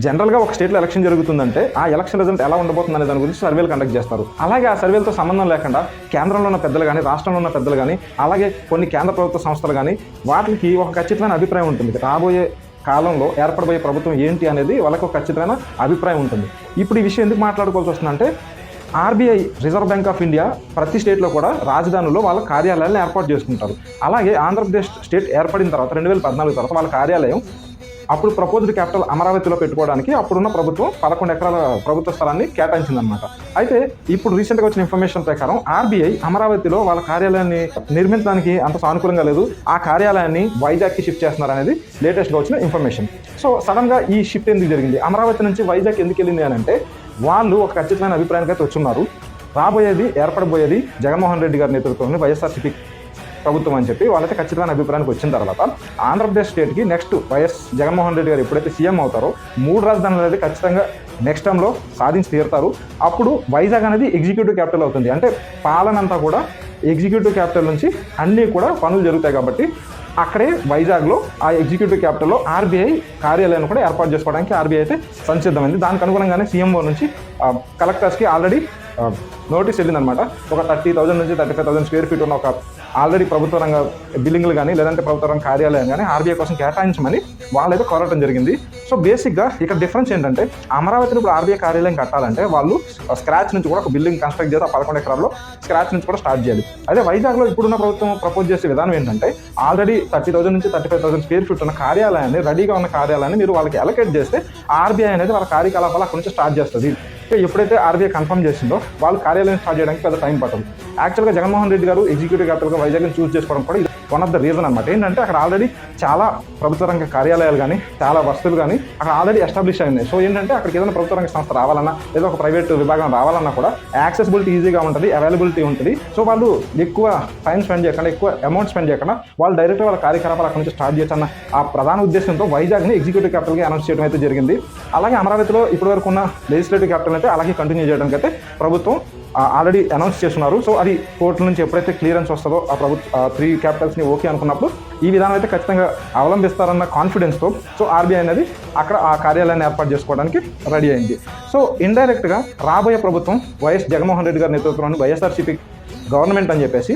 జనరల్గా ఒక స్టేట్లో ఎలక్షన్ జరుగుతుందంటే ఆ ఎలక్షన్ రిజల్ట్ ఎలా ఉండబోతుంది అనే దాని గురించి సర్వేలు కండక్ట్ చేస్తారు. అలాగే ఆ సర్వేలతో సంబంధం లేకుండా కేంద్రంలో ఉన్న పెద్దలు కానీ రాష్ట్రంలో ఉన్న పెద్దలు కానీ అలాగే కొన్ని కేంద్ర ప్రభుత్వ సంస్థలు కానీ వాటికి ఒక ఖచ్చితమైన అభిప్రాయం ఉంటుంది. రాబోయే కాలంలో ఏర్పడబోయే ప్రభుత్వం ఏంటి అనేది వాళ్ళకి ఒక ఖచ్చితమైన అభిప్రాయం ఉంటుంది. ఇప్పుడు ఈ విషయం ఎందుకు మాట్లాడుకోవాల్సి వస్తుందంటే RBI reserve bank of India ప్రతి స్టేట్లో కూడా రాజధానిలో వాళ్ళ కార్యాలయాలను ఏర్పాటు చేసుకుంటారు. అలాగే ఆంధ్రప్రదేశ్ స్టేట్ ఏర్పడిన తర్వాత రెండు వేల పద్నాలుగు తర్వాత వాళ్ళ కార్యాలయం అప్పుడు ప్రపోజ్డ్ క్యాపిటల్ అమరావతిలో పెట్టుకోవడానికి అప్పుడున్న ప్రభుత్వం పదకొండు ఎకరాల ప్రభుత్వ స్థలాన్ని కేటాయించిందనమాట అయితే ఇప్పుడు రీసెంట్గా వచ్చిన ఇన్ఫర్మేషన్ ప్రకారం ఆర్బీఐ అమరావతిలో వాళ్ళ కార్యాలయాన్ని నిర్మించడానికి అంత సానుకూలంగా లేదు. ఆ కార్యాలయాన్ని వైజాగ్కి షిఫ్ట్ చేస్తున్నారు అనేది లేటెస్ట్గా వచ్చిన ఇన్ఫర్మేషన్ సో సడన్గా ఈ షిఫ్ట్ ఎందుకు జరిగింది? అమరావతి నుంచి వైజాగ్ ఎందుకు వెళ్ళింది అని అంటే వాళ్ళు ఒక ఖచ్చితమైన అభిప్రాయానికి అయితే వచ్చున్నారు. రాబోయేది ఏర్పడబోయేది జగన్మోహన్ రెడ్డి గారి నేతృత్వంలోని వైఎస్ఆర్సీపీ ప్రభుత్వం అని చెప్పి వాళ్ళైతే ఖచ్చితమైన అభిప్రాయానికి వచ్చిన తర్వాత ఆంధ్రప్రదేశ్ స్టేట్కి నెక్స్ట్ వైఎస్ జగన్మోహన్ రెడ్డి గారు ఎప్పుడైతే సీఎం అవుతారో మూడు రాజధానులు అనేది ఖచ్చితంగా నెక్స్ట్ టైంలో సాధించి తీరుతారు. అప్పుడు వైజాగ్ అనేది ఎగ్జిక్యూటివ్ క్యాపిటల్ అవుతుంది. అంటే పాలన అంతా కూడా ఎగ్జిక్యూటివ్ క్యాపిటల్ నుంచి అన్నీ కూడా పనులు జరుగుతాయి కాబట్టి అక్కడే వైజాగ్లో ఆ ఎగ్జిక్యూటివ్ క్యాపిటల్లో ఆర్బీఐ కార్యాలయాన్ని కూడా ఏర్పాటు చేసుకోవడానికి ఆర్బీఐ అయితే సంసిద్ధమైంది. దానికి అనుగుణంగానే సీఎంఓ నుంచి కలెక్టర్స్కి ఆల్రెడీ నోటీస్ వెళ్ళిందనమాట. ఒక థర్టీ థౌసండ్ నుంచి thirty five thousand square feet ఉన్న ఒక ఆల్రెడీ ప్రభుత్వ రంగ బిల్డింగ్లు కానీ లేదంటే ప్రభుత్వ రంగ కార్యాలయం కానీ ఆర్బీఐ కోసం కేటాయించమని వాళ్ళైతే కోరటం జరిగింది. సో బేసిక్గా ఇక్కడ డిఫరెన్స్ ఏంటంటే అమరావతిలో ఇప్పుడు ఆర్బీఐ కార్యాలయం కట్టాలంటే వాళ్ళు స్క్రాచ్ నుంచి కూడా ఒక బిల్డింగ్ కన్స్ట్రక్ట్ చేసి ఆ పదకొండు ఎకరాల్లో స్క్రాచ్ నుంచి కూడా స్టార్ట్ చేయాలి. అదే వైజాగ్లో ఇప్పుడున్న ప్రభుత్వం ప్రపోజ్ చేసే విధానం ఏంటంటే ఆల్రెడీ థర్టీ థౌసండ్ నుంచి thirty five thousand square feet ఉన్న కార్యాలయాన్ని రెడీగా ఉన్న కార్యాలయాన్ని మీరు వాళ్ళకి అలొకేట్ చేస్తే ఆర్బీఐ అనేది వాళ్ళ కార్యకలాపాలు అక్కడ నుంచి స్టార్ట్ చేస్తుంది. ఎప్పుడైతే ఆర్బీఐ కన్ఫర్మ్ చేసిందో వాళ్ళు కార్యాలయం స్టార్ట్ చేయడానికి పెద్ద టైం పట్టదు. యాక్చువల్గా జగన్మోహన్ రెడ్డి గారు ఎగ్జిక్యూటివ్ క్యాపిటల్గా వైజాగ్ని చూస్ చేసుకోవడం కూడా వన్ ఆఫ్ ద రీజన్ అనమాట ఏంటంటే అక్కడ ఆల్రెడీ చాలా ప్రభుత్వ రంగ కార్యాలయాలు కానీ చాలా వస్తువులు కానీ అక్కడ ఆల్రెడీ ఎస్టాబ్లిష్ అయినాయి సో ఏంటంటే అక్కడికి ఏదైనా ప్రభుత్వ రంగ సంస్థ రావాలన్నా లేదా ఒక ప్రైవేట్ విభాగం రావాలన్నా కూడా యాక్సెసిబిలిటీ ఈజీగా ఉంటుంది అవైలబిలిటీ ఉంటుంది. సో వాళ్ళు ఎక్కువ టైం స్పెండ్ చేయకుండా ఎక్కువ అమౌంట్ స్పెండ్ చేయకుండా వాళ్ళు డైరెక్ట్గా వాళ్ళ కార్యకలాపాలు అక్కడ నుంచి స్టార్ట్ చేయొచ్చన్న ఆ ప్రధాన ఉద్దేశంతో వైజాగ్ని ఎగ్జిక్యూటివ్ క్యాపిటల్గా అనౌన్స్ చేయడం అయితే జరిగింది. అలాగే అమరావతిలో ఇప్పటివరకు ఉన్న లెజిస్లేటివ్ క్యాపిటల్ అయితే అలాగే కంటిన్యూ చేయడానికి అయితే ప్రభుత్వం ఆల్రెడీ అనౌన్స్ చేస్తున్నారు. సో అది కోర్టు నుంచి ఎప్పుడైతే క్లియరెన్స్ వస్తుందో ఆ ప్రభుత్వ త్రీ క్యాపిటల్స్ని ఓకే అనుకున్నప్పుడు ఈ విధానం అయితే ఖచ్చితంగా అవలంబిస్తారన్న కాన్ఫిడెన్స్తో సో ఆర్బీఐ అనేది అక్కడ ఆ కార్యాలయాన్ని ఏర్పాటు చేసుకోవడానికి రెడీ అయింది. సో ఇండైరెక్ట్గా రాబోయే ప్రభుత్వం వైఎస్ జగన్మోహన్ రెడ్డి గారి నేతృత్వంలోని వైఎస్ఆర్సీపీ గవర్నమెంట్ అని చెప్పేసి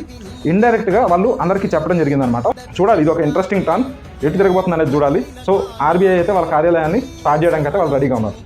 ఇండైరెక్ట్గా వాళ్ళు అందరికీ చెప్పడం జరిగిందనమాట చూడాలి ఇది ఒక ఇంట్రెస్టింగ్ టర్న్ ఎటు జరగబోతుంది అనేది చూడాలి. సో ఆర్బీఐ అయితే వాళ్ళ కార్యాలయాన్ని స్టార్ట్ చేయడానికి అయితే వాళ్ళు రెడీగా ఉన్నారు.